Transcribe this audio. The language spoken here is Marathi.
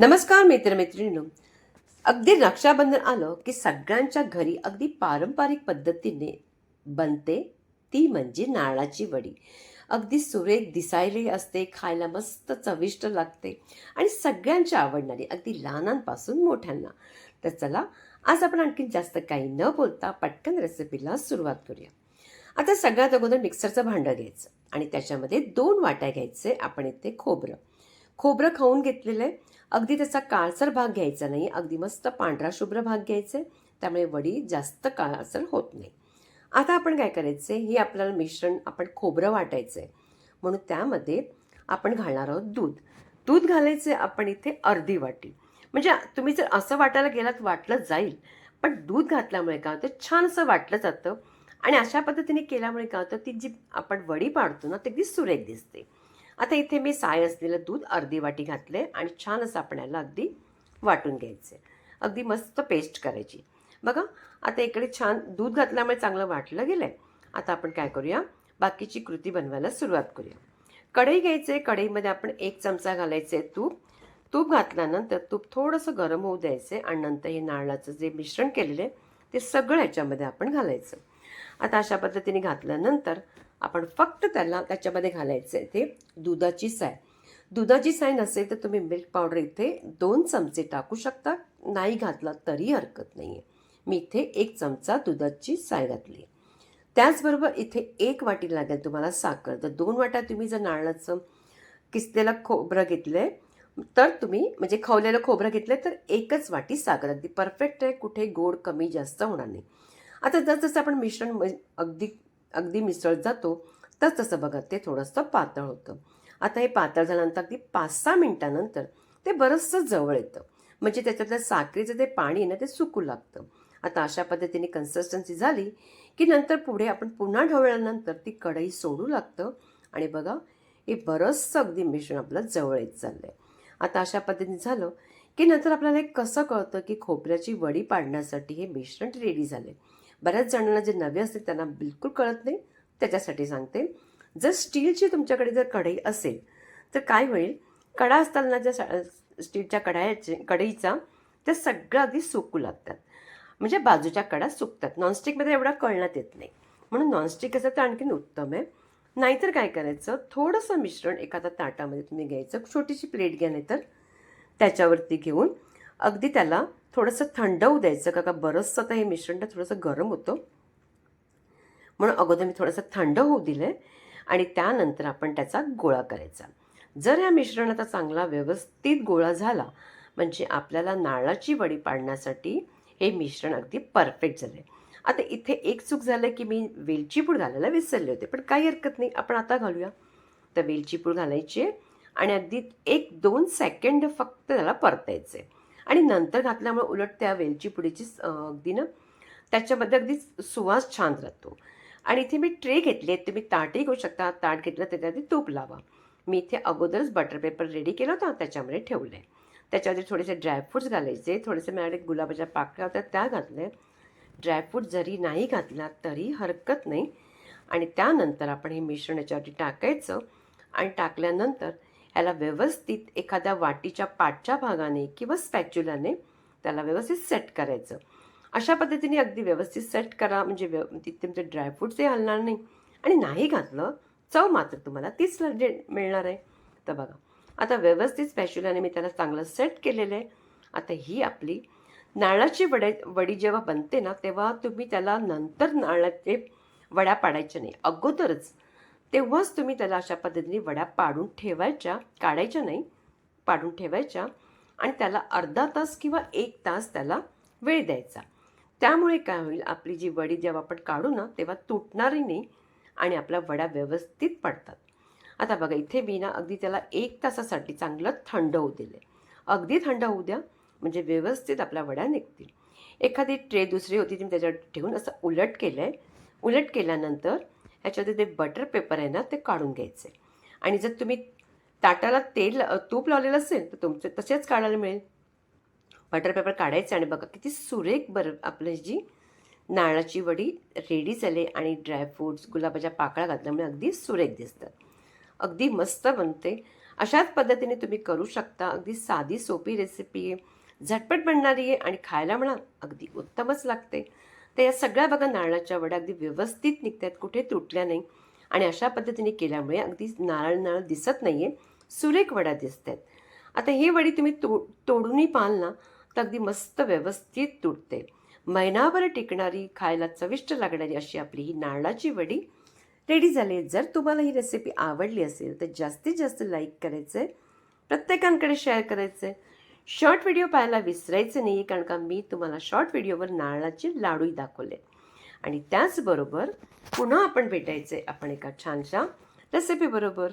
नमस्कार मित्रमैत्रिणींनो. अगदी रक्षाबंधन आलं की सगळ्यांच्या घरी अगदी पारंपरिक पद्धतीने बनते. ती म्हणजे नारळाची वडी. अगदी सुरेख दिसायली असते खायला मस्त चविष्ट लागते आणि सगळ्यांच्या आवडणारी अगदी लहानांपासून मोठ्यांना. तर चला आज आपण आणखी जास्त काही न बोलता पटकन रेसिपीला सुरुवात करूया. आता सगळ्यात अगोदर मिक्सरचं भांडं घ्यायचं आणि त्याच्यामध्ये दोन वाट्या घ्यायचे आपण इथे खोबरं. खोबरं खाऊन घेतलेलं आहे. अगदी त्याचा काळसर भाग घ्यायचा नाही. अगदी मस्त पांढरा शुभ्र भाग घ्यायचा आहे. त्यामुळे वडी जास्त काळसर होत नाही. आता आपण काय करायचे हे आपल्याला मिश्रण आपण खोबरं वाटायचं आहे म्हणून त्यामध्ये आपण घालणार आहोत दूध. दूध घालायचे आपण इथे अर्धी वाटी. म्हणजे तुम्ही जर असं वाटायला गेलात वाटलं जाईल. पण दूध घातल्यामुळे काय होतं? छान असं वाटलं जातं. आणि अशा पद्धतीने केल्यामुळे काय होतं? ती जी आपण वडी पाडतो ना ती अगदी सुरेख दिसते. आता इथे मी साय असलेलं दूध अर्धी वाटी घातले आणि छान असं आपण याला अगदी वाटून घ्यायचे अगदी मस्त पेस्ट करायची. बघा आता इकडे छान दूध घातल्यामुळे चांगलं वाटलं गेलं आहे आता आपण काय करूया? बाकीची कृती बनवायला सुरुवात करूया. कढई घ्यायचे कढईमध्ये आपण एक चमचा घालायचे तूप. तूप घातल्यानंतर तूप थोडंसं गरम होऊ द्यायचे आणि नंतर हे नारळाचं जे मिश्रण केलेलं आहे ते सगळं याच्यामध्ये आपण घालायचं. आता अशा पद्धतीने घातल्यानंतर आपण फक्त त्याला त्याच्यामध्ये घालायचं आहे ते दुधाची साय. दुधाची साय नसेल तर तुम्ही मिल्क पावडर इथे दोन चमचे टाकू शकता. नाही घातला तरी हरकत नाही आहे मी इथे एक चमचा दुधाची साय घातली त्याचबरोबर इथे एक वाटी लागेल तुम्हाला साखर. तर दोन वाट्या तुम्ही जर नारळाचं किसलेलं खोबरं घेतलं आहे तर तुम्ही म्हणजे खवलेलं खोबरं घेतलं तर एकच वाटी साखर. अगदी परफेक्ट आहे. कुठे गोड कमी जास्त होणार नाही. आता जसजसं आपण मिश्रण म्हणजे अगदी अगदी मिसळत जातो तस तसं बघा ते थोडंसं पातळ होतं. आता हे पातळ झाल्यानंतर अगदी पाच सहा मिनटानंतर ते बरंचसं जवळ येतं. म्हणजे त्याच्यातलं साखरेचं ते पाणी आहे ना ते सुकू लागतं. आता अशा पद्धतीने कन्सिस्टन्सी झाली की नंतर पुढे आपण पुन्हा ढवळल्यानंतर ती कढई सोडू लागतं आणि बघा हे बरंचसं अगदी मिश्रण आपलं जवळ येत चाललं आहे आता अशा पद्धतीने झालं की नंतर आपल्याला एक कसं कळतं की खोबऱ्याची वडी पाडण्यासाठी हे मिश्रण रेडी झाले बऱ्याच जणांना जे नवे असते त्यांना बिलकुल कळत नाही त्याच्यासाठी सांगते. जर स्टीलची तुमच्याकडे जर कढई असेल तर काय होईल? कडा असताना ज्या सा- स्टीलच्या कढायाचे कढईचा त्या सगळ्या अगदी सुकू लागतात. म्हणजे बाजूच्या कडा सुकतात. नॉनस्टिकमध्ये एवढा कळण्यात येत नाही. म्हणून नॉनस्टिक असं तर आणखीन उत्तम आहे. नाहीतर काय करायचं? थोडंसं मिश्रण एखाद्या ताटामध्ये तुम्ही घ्यायचं. छोटीशी प्लेट घ्या नाहीतर त्याच्यावरती घेऊन अगदी त्याला थोडंसं थंड होऊ द्यायचं का का बरंचसं तर हे मिश्रण तर थोडंसं गरम होतं. म्हणून अगोदर मी थोडंसं थंड होऊ दिलं आहे आणि त्यानंतर आपण त्याचा गोळा करायचा. जर या मिश्रणाचा चांगला व्यवस्थित गोळा झाला म्हणजे आपल्याला नारळाची वडी पाडण्यासाठी हे मिश्रण अगदी परफेक्ट झालं आहे आता इथे एक चूक झालं की मी वेलची पूड घालायला विसरले होते पण काही हरकत नाही आपण आता घालूया. तर वेलची पूड घालायची आहे आणि अगदी एक दोन सेकंड फक्त त्याला परतायचे आणि नंतर घातल्यामुळे उलट त्या वेलची पुडीची अगदी ना त्याच्यामध्ये अगदी सुवास छान राहतो. आणि इथे मी ट्रे घेतले तुम्ही ताटही घेऊ शकता. ताट घेतलं त्याच्यामध्ये तूप लावा. मी इथे अगोदरच बटर पेपर रेडी केला होता त्याच्यामध्ये ठेवलं आहे त्याच्यामध्ये थोडेसे ड्रायफ्रूट्स घालायचे थोडेसे माझ्याकडे गुलाबाच्या पाकळ्या होत्या त्या घातल्या. ड्रायफ्रूट जरी नाही घातला तरी हरकत नाही. आणि त्यानंतर आपण हे मिश्रण याच्यावरती टाकायचं. आणि टाकल्यानंतर ह्याला व्यवस्थित एखाद्या वाटीच्या पाठच्या भागाने किंवा स्पॅच्युलाने त्याला व्यवस्थित सेट करायचं. अशा पद्धतीने अगदी व्यवस्थित सेट करा म्हणजे व्यव तिथे तुमचे ड्रायफ्रूट्सही हलणार नाही. आणि नाही घातलं चव मात्र तुम्हाला तीच जे मिळणार आहे. तर बघा आता व्यवस्थित स्पॅच्युलाने मी त्याला चांगलं सेट केलेलं आहे. आता ही आपली नारळाची वडे वडी जेव्हा बनते ना तेव्हा तुम्ही त्याला नंतर नारळाचे वड्या पाडायच्या नाही. अगोदरच तेव्हाच तुम्ही त्याला अशा पद्धतीने वड्या पाडून ठेवायच्या काढायच्या नाही पाडून ठेवायच्या आणि त्याला अर्धा तास किंवा एक तास त्याला वेळ द्यायचा. त्यामुळे काय होईल आपली जी वडी जेव्हा आपण काढू ना तेव्हा तुटणारही नाही आणि आपल्या वड्या व्यवस्थित पडतात. आता बघा इथे मी ना अगदी त्याला एक तासासाठी चांगलं थंड होऊ दिले अगदी थंड होऊ द्या म्हणजे व्यवस्थित आपल्या वड्या निघतील. एखादी ट्रे दुसरी होती ती त्याच्यावर ठेवून असं उलट केलं आहे उलट केल्यानंतर ह्याच्यामध्ये ते बटर पेपर आहे ना ते काढून घ्यायचे. आणि जर तुम्ही ताटाला तेल तूप लावलेलं असेल तर तुमचे तसेच काढायला मिळेल. बटर पेपर काढायचे आणि बघा किती सुरेख बरं आपली जी नारळाची वडी रेडी झाली आणि ड्रायफ्रूट्स गुलाबाच्या पाकळ्या घातल्यामुळे अगदी सुरेख दिसतात. अगदी मस्त बनते. अशाच पद्धतीने तुम्ही करू शकता. अगदी साधी सोपी रेसिपी आहे झटपट बनणारी आहे आणि खायला म्हणा अगदी उत्तमच लागते. तर या सगळ्या बघा नारळाच्या वड्या अगदी व्यवस्थित निघतात कुठे तुटल्या नाही. आणि अशा पद्धतीने केल्यामुळे अगदी नारळ नारळ दिसत नाही आहे सुरेख वड्या दिसत आहेत आता ही वडी तुम्ही तो तोडूनही पाहाल ना तर अगदी मस्त व्यवस्थित तुटते. महिनाभर टिकणारी खायला चविष्ट लागणारी अशी आपली ही नारळाची वडी रेडी झाली आहे. जर तुम्हाला ही रेसिपी आवडली असेल तर जास्तीत जास्त लाईक करायचं आहे प्रत्येकांकडे शेअर करायचं आहे शॉर्ट व्हिडिओ पाहायला विसरायचं नाही कारण का मी तुम्हाला शॉर्ट व्हिडिओवर नारळाचे लाडूही दाखवले. आणि त्याचबरोबर पुन्हा आपण भेटायचे आपण एका छानशा रेसिपीबरोबर